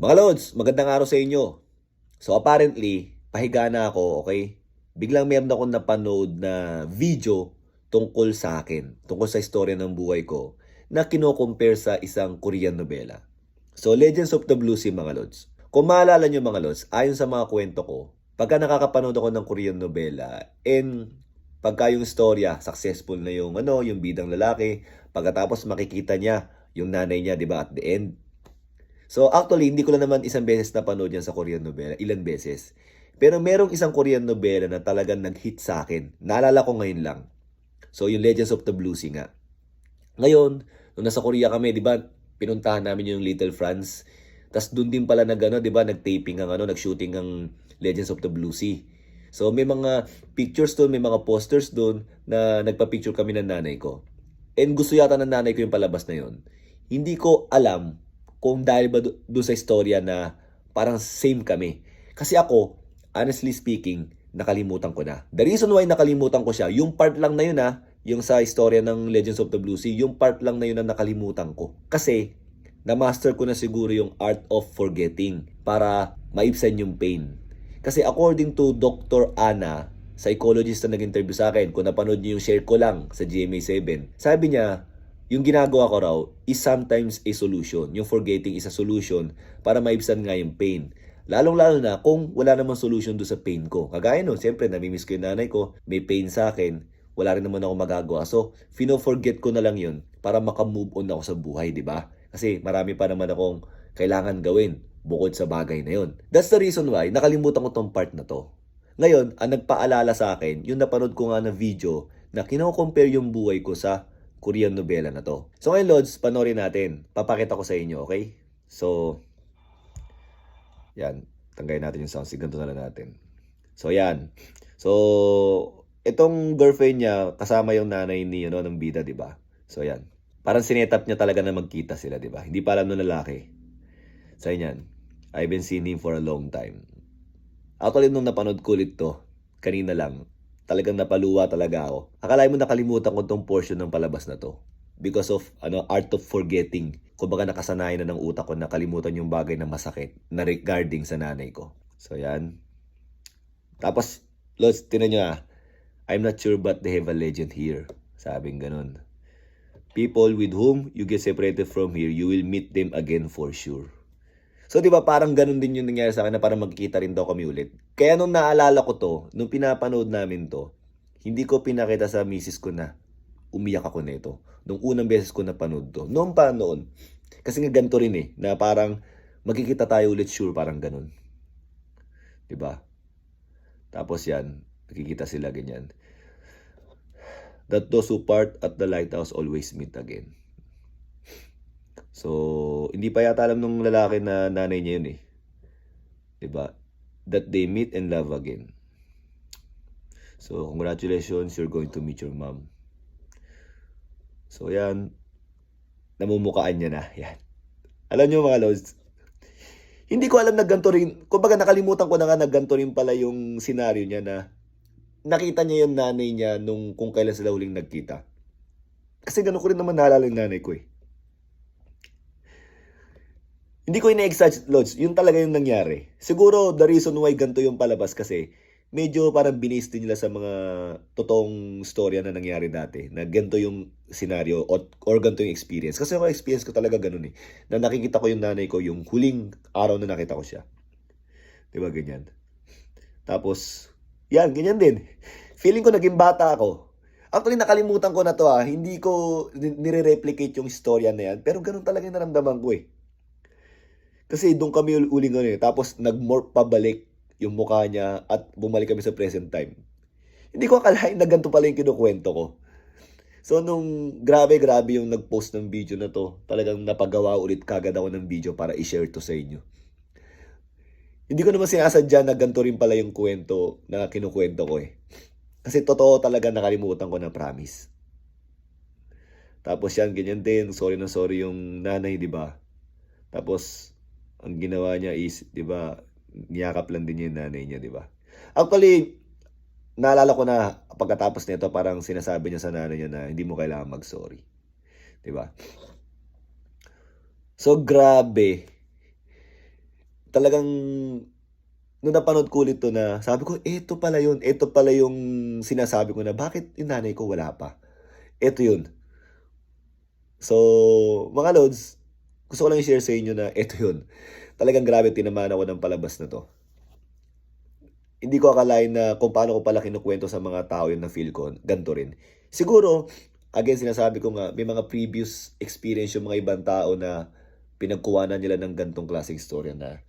Mga Lods, magandang araw sa inyo. So apparently, pahiga na ako, okay? Biglang meron akong napanood na video tungkol sa akin, tungkol sa istorya ng buhay ko, na kino-compare sa isang Korean novela. So Legends of the Blue Sea, mga Lods. Kung maalala nyo mga Lods, ayon sa mga kwento ko, pagka nakakapanood ako ng Korean novela, and pagka yung istorya, successful na yung ano, yung bidang lalaki, pagkatapos makikita niya yung nanay niya, di ba, at the end, So actually, hindi ko lang naman isang beses napanood yan sa Korean novela, ilan beses. Pero merong isang Korean novela na talagang nag-hit sa akin. Naalala ko ngayon lang. So yung Legends of the Blue Sea nga. Ngayon, nung nasa Korea kami, di ba, pinuntahan namin yung Little France. Tapos doon din pala nag, ano, di ba, nag-taping ang, ano, nag-shooting ang Legends of the Blue Sea. So may mga pictures doon, may mga posters doon na nagpa-picture kami ng nanay ko. And gusto yata ng nanay ko yung palabas na yon. Hindi ko alam kung dahil ba do- doon sa istorya na parang same kami. Kasi ako, honestly speaking, nakalimutan ko na. The reason why nakalimutan ko siya, yung part lang na yun ha, yung sa istorya ng Legends of the Blue Sea, yung part lang na yun na nakalimutan ko. Kasi, na-master ko na siguro yung art of forgetting para maibsan yung pain. Kasi according to Dr. Ana, psychologist na nag-interview sa akin, kung napanood niyo yung share ko lang sa GMA7, sabi niya, yung ginagawa ko raw is sometimes a solution. Yung forgetting is a solution para maibsan nga yung pain. Lalong-lalo na kung wala namang solution do sa pain ko. Kagaya nun, siyempre, namimiss ko yung nanay ko, may pain sa akin, wala rin naman ako magagawa. So, fino-forget ko na lang yun para makamove on ako sa buhay, di ba? Kasi marami pa naman akong kailangan gawin bukod sa bagay na yun. That's the reason why nakalimutan ko tong part na to. Ngayon, ang nagpaalala sa akin, yung napanood ko nga na video na kino-compare yung buhay ko sa Korean novela na to. So ngayon, Lods, panoorin natin. Papakita ko sa inyo, okay? So, yan. Tanggayin natin yung sound. Ganito na lang natin. So, yan. So, itong girlfriend niya, kasama yung nanay ni, ano, ng bida, di ba? So, yan. Parang sinetap niya talaga na magkita sila, di ba? Hindi pa alam ng lalaki. So, yan. I've been seeing him for a long time. Actually, nung napanood ko ulit to, kanina lang, talagang napaluwa talaga ako. Akala mo nakalimutan ko tong portion ng palabas na to. Because of ano art of forgetting. Kumbaga nakasanayan na ng utak ko na kalimutan yung bagay na masakit na regarding sa nanay ko. So yan. Tapos, Lods, tinan nyo ah. I'm not sure but they have a legend here. Sabing ganun. People with whom you get separated from here, you will meet them again for sure. So, di ba, parang ganun din yung nangyari sa akin na parang magkikita rin daw kami ulit. Kaya nung naalala ko to, nung pinapanood namin to, hindi ko pinakita sa misis ko na umiyak ako nito. Nung unang beses ko napanood to. Noon pa noon. Kasi nga ganito rin eh, na parang magkikita tayo ulit sure, parang ganun. Ba? Tapos yan, nakikita sila ganyan. That those who part at the lighthouse always meet again. So, hindi pa yata alam nung lalaki na nanay niya yun eh. 'Di ba? That they meet and love again. So, congratulations, you're going to meet your mom. So, yan. Namumukaan niya na. Yan. Alam niyo mga lods, hindi ko alam na ganito rin, kumbaga nakalimutan ko na nga na ganito rin pala yung senaryo niya na nakita niya yung nanay niya nung kung kailan sila huling nagkita. Kasi ganun ko rin naman naalala yung nanay ko eh. Hindi ko ina-exaggerate, Lods. Yun talaga yung nangyari. Siguro, the reason why ganito yung palabas kasi, medyo parang binis nila sa mga totoong storya na nangyari dati. Na ganito yung scenario or, or ganito yung experience. Kasi yung experience ko talaga ganun eh. Na nakikita ko yung nanay ko yung huling araw na nakita ko siya. Di ba ganyan? Tapos, yan, ganyan din. Feeling ko naging bata ako. Actually, nakalimutan ko na to ah. Hindi ko ni- nire-replicate yung storya na yan. Pero ganun talaga yung naramdaman ko eh. Kasi doon kami ul- uling ano eh. Tapos nag-morph pabalik yung mukha niya at bumalik kami sa present time. Hindi ko akalain na ganito pala yung kinukwento ko. So nung grabe grabe yung nag-post ng video na to, talagang napagawa ulit kagad ako ng video para i-share to sa inyo. Hindi ko naman sinasadya na ganito rin pala yung kwento na kinukwento ko eh. Kasi totoo talaga nakalimutan ko na promise. Tapos yan, ganyan din. Sorry na sorry yung nanay, di ba? Tapos, ang ginawa niya is, di ba, niyakap lang din yung nanay niya, di ba? Actually, naalala ko na pagkatapos nito, parang sinasabi niya sa nanay niya na hindi mo kailangan mag-sorry. Di ba? So, grabe. talagang nung napanood ko ulit 'to na sabi ko, "Eto pala yun, eto pala yung sinasabi ko na bakit yung nanay ko wala pa." Eto yun. So, mga lods, gusto ko lang i-share sa inyo na eto yun. Talagang grabe tinamaan ako ng palabas na 'to. Hindi ko akalain na kung paano ko pala kinukuwento sa mga tao yun na-feel ko, ganito rin. Siguro, again sinasabi ko nga, may mga previous experience yung mga ibang tao na pinagkuhanan nila ng ganitong klaseng istorya na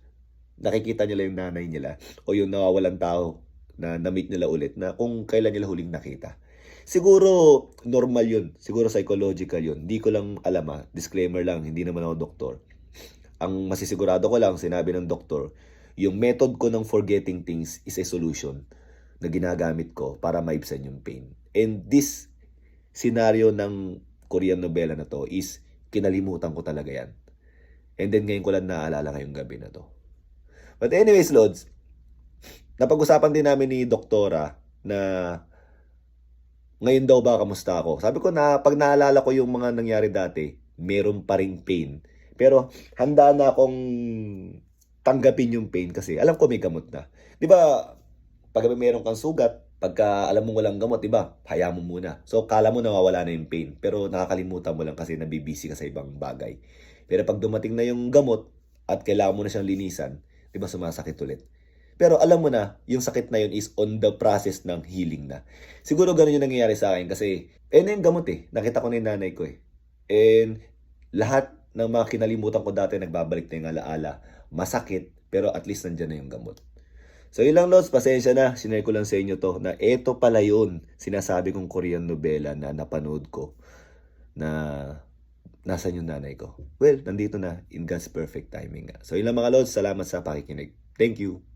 nakikita nila yung nanay nila o yung nawawalang tao na na-meet nila ulit na kung kailan nila huling nakita. Siguro normal yun, siguro psychological yun. Hindi ko lang alam ah, disclaimer lang, hindi naman ako doktor. Ang masisigurado ko lang, sinabi ng doktor, yung method ko ng forgetting things is a solution na ginagamit ko para maibsan yung pain. And this scenario ng Korean novela na to is kinalimutan ko talaga yan. And then ngayon ko lang naaalala ngayong gabi na to. But anyways, Lods, napag-usapan din namin ni Doktora na ngayon daw ba kamusta ako? Sabi ko na pag naalala ko yung mga nangyari dati, meron pa ring pain. Pero handa na akong tanggapin yung pain kasi alam ko may gamot na. 'Di ba? Pag meron kang sugat, pagka alam mo walang gamot, 'di ba? Hayaan mo muna. So kala mo nawawala na yung pain, pero nakakalimutan mo lang kasi nabibisi ka sa ibang bagay. Pero pag dumating na yung gamot at kailangan mo na siyang linisan, 'di ba sumasakit ulit. Pero alam mo na, yung sakit na yun is on the process ng healing na. Siguro ganun yung nangyayari sa akin kasi, eh na yung gamot eh. Nakita ko na yung nanay ko eh. And lahat ng mga kinalimutan ko dati nagbabalik na yung alaala. Masakit, pero at least nandyan na yung gamot. So yun lang pasensya na. Sinare ko lang sa inyo to na eto pala yun. Sinasabi kong Korean novela na napanood ko na nasan yung nanay ko. Well, nandito na in God's perfect timing. So yun lang mga Lods, salamat sa pakikinig. Thank you.